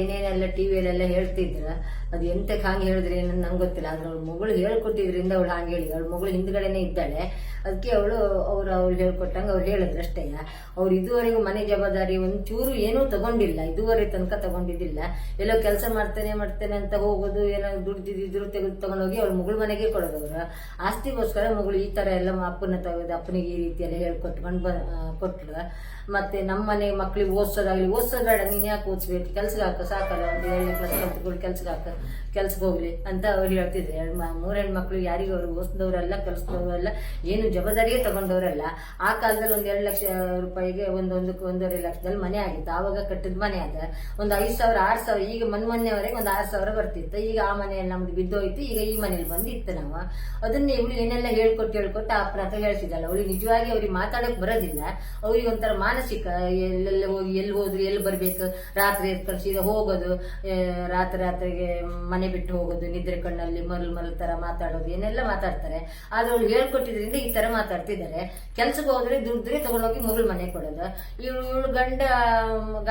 ಏನೇನೆಲ್ಲ ಟಿವಿಯಲ್ಲೆಲ್ಲ ಹೇಳ್ತಿದ್ರ, ಅದು ಎಂತಕ್ಕೆ ಹಾಗೆ ಹೇಳಿದ್ರೆ ಏನಂತ ನಂಗೆ ಗೊತ್ತಿಲ್ಲ, ಆದ್ರೆ ಅವಳು ಮಗಳು ಹೇಳ್ಕೊಟ್ಟಿದ್ರಿಂದ ಅವಳು ಹಂಗೆ ಹೇಳಿ ಅವಳ ಮಗಳು ಹಿಂದ್ಗಡೆನೆ ಇದ್ದಾಳೆ ಅದಕ್ಕೆ ಅವಳು, ಅವ್ರು ಅವ್ರು ಹೇಳ್ಕೊಟ್ಟಂಗೆ ಅವ್ರು ಹೇಳಿದ್ರು ಅಷ್ಟೇ. ಅವ್ರು ಇದುವರೆಗೂ ಮನೆ ಜವಾಬ್ದಾರಿ ಒಂಚೂರು ಏನೂ ತಗೊಂಡಿಲ್ಲ, ಇದುವರೆ ತನಕ ತಗೊಂಡಿದ್ದಿಲ್ಲ. ಎಲ್ಲೋ ಕೆಲಸ ಮಾಡ್ತೇನೆ ಮಾಡ್ತೇನೆ ಅಂತ ಹೋಗೋದು, ಏನೋ ದುಡ್ದಿದ್ರು ತೆಗೆದು ತಗೊಂಡೋಗಿ ಅವ್ಳ ಮಗಳ ಮನೆಗೆ ಕೊಡೋದು ಅವ್ರು ಆಸ್ತಿಗೋಸ್ಕರ ಮಗಳು ಈ ತರ ಎಲ್ಲ ಅಪ್ಪನ ತೆಗೆದು, ಅಪ್ಪನಿಗೆ ಈ ರೀತಿ ಹೇಳ್ಕೊಟ್ಟು ಹೇಳ್ಕೊಟ್ಕೊಂಡು ಬ ಕೊಟ್ಟರು ಮತ್ತೆ ನಮ್ಮ ಮನೆ ಮಕ್ಳಿಗೆ ಓದಿಸೋದಾಗ್ಲಿ ಓದ್ಸೋದಾಗ ನೀನು ಯಾಕೆ ಓದಿಸ್ಬೇಕು? ಕೆಲ್ಸಕ್ಕೆ ಹಾಕು, ಸಾಕಲ್ಲ, ಒಂದು ಏಳನೇ ಕ್ಲಾಸ್ ಕಲ್ತ್ಕೊಂಡು ಕೆಲ್ಸಕ್ಕೆ ಕೆಲ್ಸಕ್ಕೆ ಹೋಗ್ಲಿ ಅಂತ ಅವ್ರು ಹೇಳ್ತಿದ್ರು. ಎರಡು ಮಕ್ಕಳು ಯಾರಿಗೂ ಅವ್ರು ಓದಿಸಿದವರೆಲ್ಲ, ಕಲಿಸಿದವರೆಲ್ಲ, ಏನು ಜವಾಬ್ದಾರಿಯೇ ತಗೊಂಡವರಲ್ಲ. ಆ ಕಾಲದಲ್ಲಿ ಒಂದು ಎರಡು ಲಕ್ಷ ರೂಪಾಯಿಗೆ ಒಂದೊಂದಕ್ಕೆ ಒಂದೂವರೆ ಲಕ್ಷದಲ್ಲಿ ಮನೆ ಆಗಿತ್ತು. ಆವಾಗ ಕಟ್ಟಿದ ಮನೆ ಅದ. ಒಂದು ಐದು ಸಾವಿರ, ಆರು ಸಾವಿರ, ಈಗ ಮನ್, ಮೊನ್ನೆವರೆಗೆ ಒಂದು ಆರು ಸಾವಿರ ಬರ್ತಿತ್ತು. ಈಗ ಆ ಮನೆಯಲ್ಲಿ ನಮ್ದು ಬಿದ್ದೋಯ್ತು. ಈಗ ಈ ಮನೇಲಿ ಬಂದಿತ್ತು ನಾವು. ಅದನ್ನ ಇವಳು ಏನೆಲ್ಲ ಹೇಳ್ಕೊಟ್ಟು ಹೇಳ್ಕೊಟ್ಟು ಆ ಹತ್ರ ಹೇಳ್ತಿದ್ದಲ್ಲ. ಅವಳಿಗೆ ನಿಜವಾಗಿ ಅವ್ರಿಗೆ ಮಾತಾಡಕ್ ಬರೋದಿಲ್ಲ. ಅವ್ರಿಗೆ ಒಂಥರ ಮಾನಸಿಕ, ಎಲ್ಲೆಲ್ಲ ಹೋಗಿ, ಎಲ್ಲಿ ಹೋದ್ರು, ಎಲ್ಲಿ ಬರ್ಬೇಕು, ರಾತ್ರಿ ಎದ್ದು ಕಳ್ಸಿದ ಹೋಗೋದು ರಾತ್ರಿ ರಾತ್ರಿಗೆ ಮನೆ ಬಿಟ್ಟು ಹೋಗೋದು, ನಿದ್ರೆ ಕಣ್ಣಲ್ಲಿ ಮರಲ್ ಮರಲ್ ತರ ಮಾತಾಡೋದು, ಏನೆಲ್ಲ ಮಾತಾಡ್ತಾರೆ. ಆದ್ರೆ ಅವ್ಳು ಹೇಳ್ಕೊಟ್ಟಿದ್ರಿಂದ ಈ ತರ ಮಾತಾಡ್ತಿದ್ದಾರೆ. ಕೆಲ್ಸಕ್ಕೆ ಹೋದ್ರೆ ದುಡ್ದ್ರೆ ತಗೊಂಡೋಗಿ ಮಗಳು ಮನೆ ಕೊಡೋದು. ಇವಳು ಇವಳು ಗಂಡ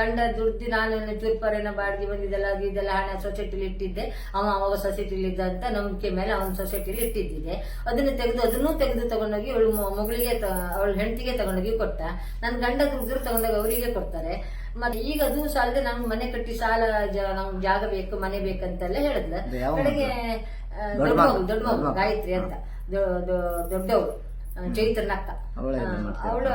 ಗಂಡ ದುಡ್ದು ನಾನು ಚೂರ್ಪರೇನ ಬಾಡಿಗೆ ಬಂದಿದ್ದೆಲ್ಲ ಅದು ಇದೆಲ್ಲ ಹಣ ಸೊಸೈಟಿಲಿ ಇಟ್ಟಿದ್ದೆ. ಅವ ಅವಾಗ ಸೊಸೈಟಿಲಿ ಇದ್ದ ಅಂತ ನಂಬಿಕೆ ಮೇಲೆ ಅವನ ಸೊಸೈಟಿಲಿ ಇಟ್ಟಿದ್ದಿದೆ. ಅದನ್ನ ತೆಗೆದು, ಅದನ್ನೂ ತೆಗೆದು ತಗೊಂಡೋಗಿ ಇವಳು ಮಗಳಿಗೆ ಅವಳ ಹೆಂಡತಿಗೆ ತಗೊಂಡೋಗಿ ಕೊಟ್ಟ. ನನ್ನ ಗಂಡ ದುಡ್ದ್ರು ತಗೊಂಡೋಗಿ ಅವರಿಗೆ ಕೊಡ್ತಾರೆ. ಮತ್ತೆ ಈಗ ಅದು ಸಾಲದೆ ನಮ್ಗೆ ಮನೆ ಕಟ್ಟಿ ಸಾಲ ನಮ್ಗೆ ಜಾಗ ಬೇಕು ಮನೆ ಬೇಕಂತೆಲ್ಲ ಹೇಳಿದ್ಲ. ಕಡೆಗೆ ದೊಡ್ಡ ಮಗು ದೊಡ್ಡ ಮಗು. ಗಾಯತ್ರಿ ಅಂತ. ದೊಡ್ಡವ್ರು ಚೈತ್ರನಕ್ಕ ಅವಳು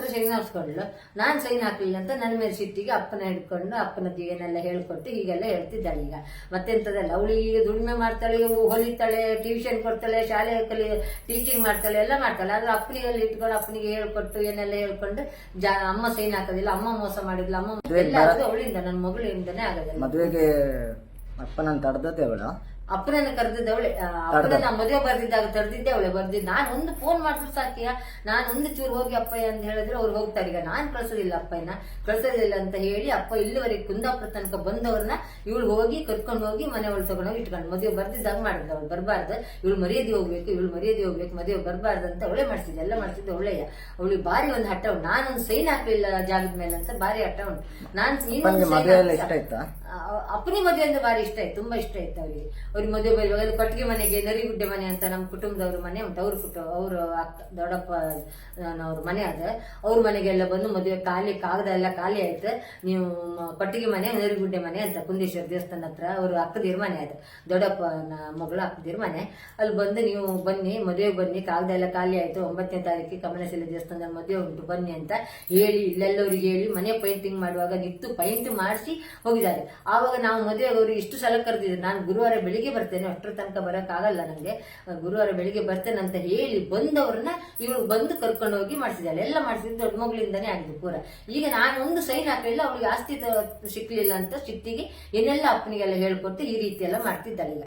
ಹತ್ರ ಸೈನ್ ಹಾಕ್ಸ್ಕೊಂಡ್ಳು ನಾನು ಸೈನ್ ಹಾಕ್ಲಿಲ್ಲ ಅಂತ ನನ್ನ ಮೇಲೆ ಸಿಟ್ಟಿಗೆ ಅಪ್ಪನ ಹಿಡ್ಕೊಂಡು ಅಪ್ಪನದ್ದು ಏನೆಲ್ಲ ಹೇಳ್ಕೊಟ್ಟು ಹೀಗೆಲ್ಲ ಹೇಳ್ತಿದ್ದಾಳೆ ಈಗ. ಮತ್ತೆಂಥದ್ದಲ್ಲ ಅವಳು ಈಗ ದುಡಿಮೆ ಮಾಡ್ತಾಳೆ ಹೊಲಿತಾಳೆ ಟ್ಯೂಷನ್ ಕೊಡ್ತಾಳೆ ಶಾಲೆ ಕಲಿ ಟೀಚಿಂಗ್ ಮಾಡ್ತಾಳೆ ಎಲ್ಲ ಮಾಡ್ತಾಳೆ. ಆದ್ರೆ ಅಪ್ಪನಿಗೆಲ್ಲ ಇಟ್ಕೊಂಡು ಅಪ್ಪನಿಗೆ ಹೇಳ್ಕೊಟ್ಟು ಏನೆಲ್ಲ ಹೇಳ್ಕೊಂಡು ಜಾ ಅಮ್ಮ ಸೈನ್ ಹಾಕೋದಿಲ್ಲ ಅಮ್ಮ ಮೋಸ ಮಾಡಿದ್ಲು ಅಮ್ಮ ಎಲ್ಲ ಅವಳಿಂದ ನನ್ನ ಮಗಳಿಂದನೇ ಆಗೋದಿಲ್ಲ. ಮದುವೆಗೆ ಅಪ್ಪನನ್ನ ತಡೆದದ್ದೇ ಅವಳ ಅಪ್ಪನನ್ನ ಕರೆದಿದ್ದವಳೆ ಅಪ್ಪನನ್ನ ಮದುವೆ ಬರ್ದಿದ್ದಾಗ ತರ್ದಿದ್ದೆ ಅವಳೆ ಬರ್ದಿದ್ದ ನಾನು ಒಂದು ಫೋನ್ ಮಾಡಿದ್ರು ಸಾಕಿಯ? ನಾನು ಒಂದು ಚೂರು ಹೋಗಿ ಅಪ್ಪಯ್ಯ ಅಂತ ಹೇಳಿದ್ರೆ ಅವ್ರು ಹೋಗ್ತಾರೆ. ಈಗ ನಾನು ಕಳ್ಸೋದಿಲ್ಲ ಅಪ್ಪಯ್ಯನ. ಕಳ್ಸೋದಿಲ್ಲ ಅಂತ ಹೇಳಿ ಅಪ್ಪ ಇಲ್ಲಿವರೆಗೆ ಕುಂದಾಪುರ ತನಕ ಬಂದವ್ರನ್ನ ಇವಳು ಹೋಗಿ ಕರ್ಕೊಂಡು ಹೋಗಿ ಮನೆ ಒಳಗೆ ತಗೊಂಡೋಗಿ ಇಟ್ಕೊಂಡು ಮದುವೆ ಬರ್ದಿದ್ದಾಗ ಮಾಡಿದ್ಲು. ಅವಳು ಬರಬಾರ್ದು. ಇವಳು ಮರ್ಯಾದೆ ಹೋಗ್ಬೇಕು ಇವಳು ಮರ್ಯಾದೆ ಹೋಗ್ಬೇಕು ಮದುವೆ ಬರಬಾರ್ದು ಅಂತ ಅವಳೆ ಮಾಡಿಸಿದ್ದೆ. ಎಲ್ಲ ಮಾಡಿಸಿದ್ದು ಒಳ್ಳೆಯ ಅವಳಿಗೆ ಬಾರಿ ಒಂದು ಹಠ ಉಂಟು. ನಾನೊಂದು ಸೈನ್ ಹಾಕಲಿಲ್ಲ ಜಾಗದ ಮೇಲೆ ಅಂತ ಬಾರಿ ಹಠ ಉಂಟು. ನಾನು ಅಪ್ಪನಿ ಮದುವೆ ಅಂದ್ರೆ ಬಾರಿ ಇಷ್ಟ ಆಯ್ತು, ತುಂಬಾ ಇಷ್ಟ ಆಯ್ತು ಅವ್ರಿಗೆ. ಅವ್ರಿಗೆ ಮದುವೆ ಬರುವಾಗ ಅಲ್ಲಿ ಕಟ್ಟಿಗೆ ಮನೆಗೆ ನರಿಗುಡ್ಡೆ ಮನೆ ಅಂತ ನಮ್ಮ ಕುಟುಂಬದವ್ರ ಮನೆ ಉಂಟು, ಅವ್ರ ಕುಟುಂಬ ಅವ್ರ ಅಕ್ಕ, ದೊಡ್ಡಪ್ಪ ಅವ್ರ ಮನೆ ಅದ ಅವ್ರ ಮನೆಗೆಲ್ಲ ಬಂದು ಮದುವೆ ಖಾಲಿ, ಕಾಗದ ಎಲ್ಲ ಖಾಲಿ ಆಯ್ತು. ನೀವು ಕಟ್ಟಿಗೆ ಮನೆ ನರಿಗುಡ್ಡೆ ಮನೆ ಅಂತ ಕುಂದೇಶ್ವರ ದೇವಸ್ಥಾನ ಹತ್ರ ಅವ್ರ ಅಕ್ಕದಿರ್ ಮನೆ ಅದು ದೊಡ್ಡಪ್ಪನ ಮಗಳು ಅಕ್ಕದಿರ್ ಮನೆ ಅಲ್ಲಿ ಬಂದು ನೀವು ಬನ್ನಿ, ಮದುವೆಗೆ ಬನ್ನಿ, ಕಾಗದ ಎಲ್ಲ ಖಾಲಿ ಆಯ್ತು. ಒಂಬತ್ತನೇ ತಾರೀಕಿಗೆ ಕಮಲಶಿಲೆ ದೇವಸ್ಥಾನದಲ್ಲಿ ಮದುವೆ ಉಂಟು, ಬನ್ನಿ ಅಂತ ಹೇಳಿ ಇಲ್ಲೆಲ್ಲವ್ರಿಗೆ ಹೇಳಿ ಮನೆ ಪೇಂಟಿಂಗ್ ಮಾಡುವಾಗ ನಿಂತು ಪೈಂಟ್ ಮಾಡಿಸಿ ಹೋಗಿದ್ದಾರೆ. ಆವಾಗ ನಾವು ಮದುವೆ ಅವರು ಇಷ್ಟು ಸಲ ಕರೆದಿದ್ರು ನಾನು ಗುರುವಾರ ಬೆಳಿಗ್ಗೆ ಬರ್ತೇನೆ, ಅಷ್ಟರ ತನಕ ಬರೋಕ್ಕಾಗಲ್ಲ ನನಗೆ ಗುರುವಾರ ಬೆಳಿಗ್ಗೆ ಬರ್ತೇನೆ ಅಂತ ಹೇಳಿ ಬಂದವ್ರನ್ನ ಇವಳು ಬಂದು ಕರ್ಕೊಂಡು ಹೋಗಿ ಮಾಡಿಸಿದ್ದಾಳೆ. ಎಲ್ಲ ಮಾಡಿಸಿದ್ದು ದೊಡ್ಡ ಮಗಳಿಂದಾನೇ ಆಗಿದ್ದು ಪೂರ. ಈಗ ನಾನು ಒಂದು ಸೈನ್ ಹಾಕಲಿಲ್ಲ, ಅವಳಿಗೆ ಆಸ್ತಿ ಸಿಕ್ಲಿಲ್ಲ ಅಂತ ಸಿಟ್ಟಿಗೆ ಏನೆಲ್ಲ ಅಪ್ಪನಿಗೆಲ್ಲ ಹೇಳ್ಕೊಟ್ಟು ಈ ರೀತಿ ಎಲ್ಲ ಮಾಡ್ತಿದ್ದಾಳೆ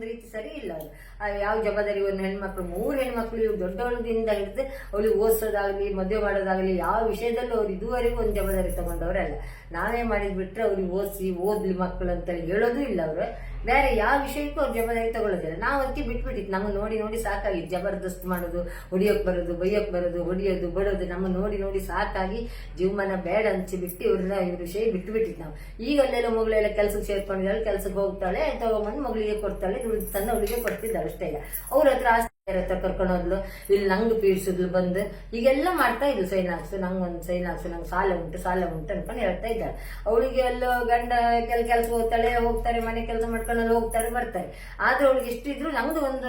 ಒಂದು ರೀತಿ ಸರಿ ಇಲ್ಲ ಅದು. ಯಾವ ಜವಾಬ್ದಾರಿ ಒಂದು ಹೆಣ್ಮಕ್ಳು, ಮೂರು ಹೆಣ್ಮಕ್ಳು ಇವ್ರು ದೊಡ್ಡವಳದಿಂದ ಹಿಡಿದು ಅವಳಿಗೆ ಓದಿಸೋದಾಗ್ಲಿ, ಮದುವೆ ಮಾಡೋದಾಗಲಿ ಯಾವ ವಿಷಯದಲ್ಲೂ ಅವ್ರು ಇದುವರೆಗೂ ಒಂದು ಜವಾಬ್ದಾರಿ ತಗೊಂಡವರಲ್ಲ. ನಾವೇ ಮಾಡಿದ್ ಬಿಟ್ರೆ ಅವ್ರಿಗೆ ಓದಿಸಿ, ಓದ್ಲಿ ಮಕ್ಕಳು ಅಂತೇಳಿ ಹೇಳೋದು ಇಲ್ಲ ಅವರು. ಬೇರೆ ಯಾವ ವಿಷಯಕ್ಕೂ ಅವ್ರು ಜವಾಬ್ದಾರಿ ತಗೊಳ್ಳೋದಿಲ್ಲ. ನಾವು ಅದಕ್ಕೆ ಬಿಟ್ಬಿಟ್ಟಿತ್ತು ನಮ್ಮ ನೋಡಿ ನೋಡಿ ಸಾಕಾಗಿತ್ತು ಜಬರ್ದಸ್ತ್ ಮಾಡೋದು, ಹೊಡಿಯೋಕೆ ಬರೋದು, ಬೈಯೋಕೆ ಬರೋದು, ಹೊಡಿಯೋದು, ಬಡೋದು ನಮ್ಮ ನೋಡಿ ನೋಡಿ ಸಾಕಾಗಿ ಜೀವಮಾನ ಬೇಡ ಅನ್ಸಿ ಬಿಟ್ಟು ಇವ್ರನ್ನ ಇವ್ರ ವಿಷಯ ಬಿಟ್ಬಿಟ್ಟಿತ್ತು ನಾವು. ಈಗ ಅಲ್ಲೆಲ್ಲ ಮಗಳೆಲ್ಲ ಕೆಲಸಕ್ಕೆ ಸೇರ್ಕೊಂಡಿದ್ದಾಳೆ ಕೆಲಸಕ್ಕೆ ಹೋಗ್ತಾಳೆ, ತಗೊಂಬಂದು ಮಗಳಿಗೆ ಕೊಡ್ತಾಳೆ, ದುಡ್ಡು ತನ್ನ ಅವಳಿಗೆ ಕೊಡ್ತಿದ್ದಾಳೆ ಅಷ್ಟೇ ಅವ್ರ ಹತ್ರ ಹತ್ರ ಕರ್ಕೊಂಡು ಹೋದ್ಲು. ಇಲ್ಲಿ ನಂಗೆ ಪೀಡಿಸಿದ್ಲು ಬಂದು. ಈಗೆಲ್ಲ ಮಾಡ್ತಾ ಇದ್ಲು, ಸೈನ್ ಹಾಕ್ಸು, ನಂಗೆ ಒಂದು ಸೈನ್ ಹಾಕ್ಸು, ನಂಗೆ ಸಾಲ ಉಂಟು ಸಾಲ ಉಂಟು ಅನ್ಕೊಂಡು ಹೇಳ್ತಾ ಇದ್ದಾಳೆ. ಅವಳಿಗೆ ಎಲ್ಲೋ ಗಂಡ ಕೆಲ ಕೆಲಸ ಹೋಗ್ತಾಳೆ, ಹೋಗ್ತಾರೆ, ಮನೆ ಕೆಲಸ ಮಾಡ್ಕೊಂಡು ಅಲ್ಲಿ ಹೋಗ್ತಾರೆ, ಬರ್ತಾರೆ. ಆದ್ರೆ ಅವಳಿಗೆ ಇಷ್ಟಿದ್ರು ನಂಗೆ ಒಂದು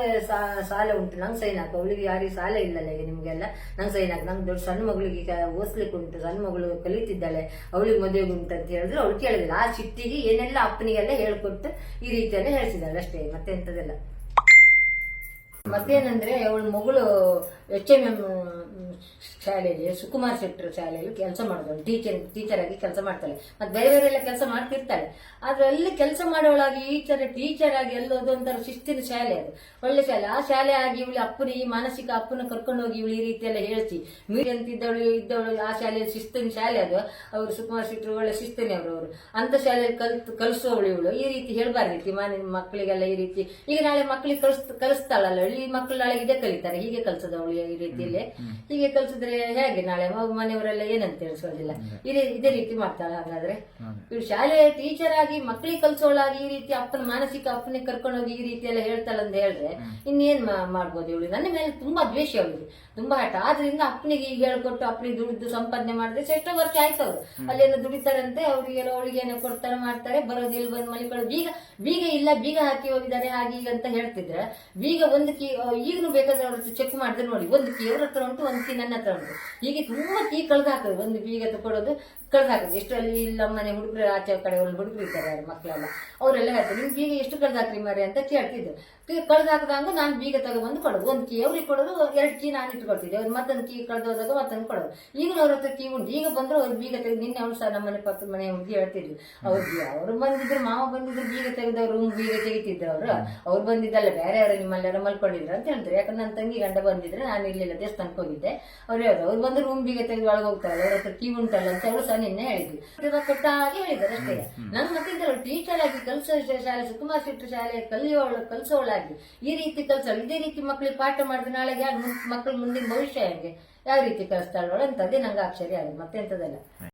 ಸಾಲ ಉಂಟು, ನಂಗೆ ಸೈನ್ ಹಾಕು. ಅವಳಿಗೆ ಯಾರಿಗೆ ಸಾಲ ಇಲ್ಲಲ್ಲ ಈಗ ನಿಮಗೆಲ್ಲ. ನಂಗೆ ಸೈನ್ ಹಾಕಿ. ನಂಗೆ ದೊಡ್ಡ ಸಣ್ಣ ಮಗಳಿಗೆ ಈಗ ಓದ್ಲಿಕ್ಕೆ ಉಂಟು. ಸಣ್ಣ ಮಗಳು ಕಲಿತಿದ್ದಾಳೆ. ಅವಳಿಗೆ ಮದುವೆಗೆ ಉಂಟು ಅಂತ ಹೇಳಿದ್ರು ಅವಳು ಕೇಳಿದಿಲ್ಲ ಆ ಚಿಟ್ಟಿಗೆ ಏನೆಲ್ಲ ಅಪ್ಪನಿಗೆಲ್ಲ ಹೇಳ್ಕೊಟ್ಟು ಈ ರೀತಿಯೆಲ್ಲ ಹೇಳ್ತಿದ್ದಾಳೆ ಅಷ್ಟೇ ಮತ್ತೆ ಎಂತದೆಲ್ಲ ಮತ್ತೇನಂದ್ರೆ ಅವಳ ಮಗಳು ಎಚ್ ಎಂ ಎಂ ಶಾಲೆಯಲ್ಲಿ, ಸುಕುಮಾರ್ ಶೆಟ್ಟರ್ ಶಾಲೆಯಲ್ಲಿ ಕೆಲಸ ಮಾಡಿದವಳು. ಟೀಚರ್ ಟೀಚರ್ ಆಗಿ ಕೆಲಸ ಮಾಡ್ತಾಳೆ. ಮತ್ತೆ ಬೇರೆ ಬೇರೆ ಎಲ್ಲ ಕೆಲಸ ಮಾಡ್ತಿರ್ತಾಳೆ. ಆದ್ರೆ ಅಲ್ಲಿ ಕೆಲಸ ಮಾಡೋಳಾಗಿ ಟೀಚರ್ ಟೀಚರ್ ಆಗಿ ಎಲ್ಲೋದು ಒಂಥರ ಶಿಸ್ತಿನ ಶಾಲೆ ಅದು. ಒಳ್ಳೆ ಶಾಲೆ. ಆ ಶಾಲೆ ಆಗಿ ಇವಳು ಅಪ್ಪನ ಈ ಮಾನಸಿಕ ಅಪ್ಪನ ಕರ್ಕೊಂಡು ಹೋಗಿ ಇವಳು ಈ ರೀತಿ ಎಲ್ಲ ಹೇಳ್ತಿ ಮೀಡಿ ಅಂತ ಇದ್ದವಳು ಇದ್ದವಳು, ಆ ಶಾಲೆಯಲ್ಲಿ ಶಿಸ್ತಿನ ಶಾಲೆ ಅದು. ಅವರು ಸುಕುಮಾರ್ ಶೆಟ್ಟರು ಒಳ್ಳೆ ಶಿಸ್ತಿನಿ ಅವರು ಅವರು. ಅಂತ ಶಾಲೆಯಲ್ಲಿ ಕಲ್ತು, ಕಲಿಸೋವಳು ಇವಳು. ಈ ರೀತಿ ಹೇಳ್ಬಾರ್ದಿತ್ತು ಮನೆ ಮಕ್ಕಳಿಗೆಲ್ಲ ಈ ರೀತಿ. ಈಗ ನಾಳೆ ಮಕ್ಕಳಿಗೆ ಕಲಿಸ್ ಕಲಿಸ್ತಾಳಲ್ಲ ಈ ಮಕ್ಕಳು ನಾಳೆ ಇದೇ ಕಲಿತಾರೆ. ಹೀಗೆ ಕಲ್ಸದ ಅವಳು ಈ ರೀತಿಯಲ್ಲಿ. ಹೀಗೆ ಕಲ್ಸಿದ್ರೆ ಹೇಗೆ ನಾಳೆ ಮನೆಯವರೆಲ್ಲ ಏನಂತ ತಿಳಿಸೋದಿಲ್ಲ. ಇದೇ ಇದೇ ರೀತಿ ಮಾಡ್ತಾಳೆ ಹಾಗಾದ್ರೆ. ಇವ್ರು ಶಾಲೆ ಟೀಚರ್ ಆಗಿ ಮಕ್ಕಳಿಗೆ ಕಲ್ಸೋಳಾಗಿ ಈ ರೀತಿ ಅಪ್ಪನ ಮಾನಸಿಕ ಅಪ್ಪನಿಗೆ ಕರ್ಕೊಂಡೋಗಿ ಈ ರೀತಿ ಎಲ್ಲ ಹೇಳ್ತಾಳೆ ಅಂತ ಹೇಳಿದ್ರೆ ಇನ್ನೇನ್ ಮಾಡ್ಬೋದು ಇವಳು? ನನ್ನ ಮೇಲೆ ತುಂಬಾ ದ್ವೇಷ ಅವಳಿಗೆ. ತುಂಬಾ ಹಠ. ಆದ್ರಿಂದ ಅಪ್ಪನಿಗೆ ಈಗ ಹೇಳ್ಕೊಟ್ಟು ಅಪ್ಪನಿಗೆ ದುಡಿದು ಸಂಪಾದನೆ ಮಾಡಿದ್ರೆ ಎಷ್ಟೋ ವರ್ಷ ಆಯ್ತು ಅವ್ರು. ಅಲ್ಲೇನೋ ದುಡಿತಾರಂತೆ ಅವ್ರಿಗೆ ಅವಳಿಗೆ ಏನೋ ಕೊಡ್ತಾರೆ ಮಾಡ್ತಾರೆ ಬರೋದಿಲ್ಲ ಬಂದು ಮಲಿಕೊಳ್ಳೋದು. ಬೀಗ ಬೀಗ ಇಲ್ಲ ಬೀಗ ಹಾಕಿ ಹೋಗಿದ್ದಾರೆ ಹಾಗೆ ಈಗ ಅಂತ ಹೇಳ್ತಿದ್ರೆ ಬೀಗ ಒಂದು ಕೀ ಈಗಲೂ ಬೇಕಾದ್ರೆ ಚೆಕ್ ಮಾಡಿದ್ರೆ ನೋಡಿ. ಒಂದು ಕೀ ಅವ್ರ ಹತ್ರ ಉಂಟು, ಒಂದು ಕೀ ನನ್ನ ಹತ್ರ ಉಂಟು. ಹೀಗೆ ತುಂಬಾ ಕೀ ಕಳ್ದು ಹಾಕೋದು. ಒಂದು ಬೀಗ ತಗೊಳ್ಳೋದು ಕಳ್ದು ಹಾಕೋದು ಎಷ್ಟು ಅಲ್ಲಿ ಇಲ್ಲ ಮನೆ ಹುಡುಗರು, ಆಚೆ ಕಡೆ ಒಳ್ಳೆ ಹುಡುಗರು ಇರ್ತಾರೆ ಮಕ್ಕಳೆಲ್ಲ. ಅವರೆಲ್ಲ ಹೇಳ್ತಾರೆ, ನಿಮ್ಗೆ ಬೀಗ ಎಷ್ಟು ಕಳ್ದು ಹಾಕ್ರಿ ಮಾರಿ ಅಂತ ಕೇಳ್ತಿದ್ರು. ಕಳ್ದು ಹಾಕಿದಾಗ ನಾನು ಬೀಗ ತಗೊಬಂದು ಕೊಡೋದು. ಒಂದು ಕೀ, ಅವ್ರಿಗೆ ಕೊಡೋದು, ಎರಡು ಕೀ ನಾನು ಇಟ್ಕೊಳ್ತಿದ್ದೆ. ಅವ್ರು ಮತ್ತೊಂದು ಕೀ ಕಳ್ದು ಹೋದಾಗ ಮತ್ತೊಂದು ಕೊಡೋದು. ಈಗ ಅವ್ರ ಹತ್ರ ಕೀ ಉಂಟು. ಈಗ ಬಂದ್ರು ಅವ್ರು ಬೀಗ ತೆಗೆದು, ನಿನ್ನೆ ಅವ್ರು ಸಹ ನಮ್ಮ ಮನೆ ಪಕ್ಕದ ಮನೆ ಹುಡುಗಿ ಹೇಳ್ತಿದ್ರು ಅವ್ರಿಗೆ ಅವ್ರು ಬಂದಿದ್ರು, ಮಾವ ಬಂದಿದ್ರು, ಬೀಗ ತೆಗೆದವ್ರು ಬೀಗ ತೆಗಿತಿದ್ರು ಅವರು. ಅವ್ರು ಬಂದಿದ್ದಲ್ಲ, ಬೇರೆ ಅವರು ನಿಮ್ಮಲ್ಲೆಲ್ಲ ಮಲ್ಕೊಂಡಿದ್ರು ಅಂತ ಹೇಳ್ತಾರೆ. ಯಾಕಂದ್ರೆ ನನ್ನ ತಂಗಿ ಗಂಡ ಬಂದಿದ್ರೆ ನಾನು ಇರ್ಲಿಲ್ಲ, ದೇವಸ್ಥಾನಕ್ಕೆ ಹೋಗಿದ್ದೆ. ಅವ್ರು ಹೇಳಿದ್ರು, ಅವ್ರು ಬಂದು ರೂಮ್ ಬೀಗ ತೆಗೆದು ಒಳಗೆ ಹೋಗ್ತಾರೆ. ಅವ್ರ ಹತ್ರ ಕೀ ಉಂಟಲ್ಲ ಅಂತ. ಅವರು ನಿನ್ನೆ ಹೇಳಿದ್ವಿ. ಇವಾಗ ಕೊಟ್ಟ ಹಾಗೆ ಹೇಳಿದ್ದಾರೆ ಅಷ್ಟೇ. ನನ್ನ ಮತ್ತೆ ಟೀಚರ್ ಆಗಿ ಕಲಿಸೋ ಶಾಲೆ ಸುಕುಮಾರ್ ಶೆಟ್ಟಿ ಶಾಲೆ ಕಲಿಯೋಳು ಕಲಿಸೋಳಾಗಿ ಈ ರೀತಿ ಕಲಿಸೋಳು ಇದೇ ರೀತಿ ಮಕ್ಕಳಿಗೆ ಪಾಠ ಮಾಡಿದ್ರೆ ನಾಳೆಗೆ ಮಕ್ಕಳು ಮುಂದಿನ ಭವಿಷ್ಯ ಹೆಂಗೆ ಯಾವ ರೀತಿ ಕಲಿಸ್ತಾಳೋಳು ಅಂತ ಅದೇ ನಂಗೆ ಆಶ್ಚರ್ಯ ಆಗಿದೆ ಮತ್ತೆ ಎಂತದಲ್ಲ